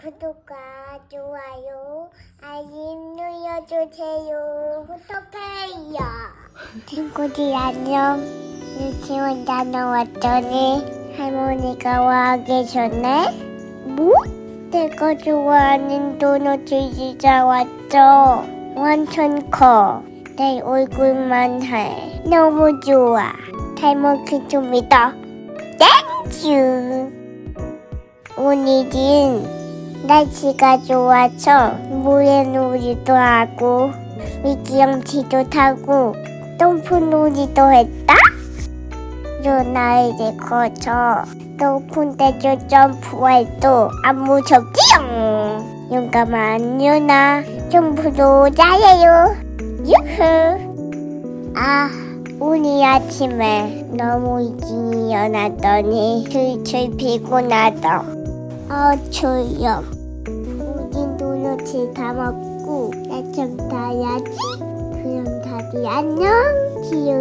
구독과 좋아요, 알림 눌러주세요. 부탁해요. 친구들 안녕. 유치원 다녀왔더니 할머니가 와 계셨네. 뭐? 내가 좋아하는 도넛을 진짜 왔죠. 완전 커. 내 얼굴만 해. 너무 좋아. 잘 먹겠습니다. 땡큐. 오늘은 날씨가 좋아서 모래놀이도 하고 미끄럼치도 타고 점프놀이도 했다. 이제 커서 높은 데서 점프해도 안 무섭지요. 용감한 누나 점프도 잘해요. 유후. 아 오늘 아침에 너무 일찍 일어났더니 슬슬 피곤하다. 어 졸려. 우린 도넛을 다 먹고 낮잠 자야지. 그럼 다들 안녕. 지우예이.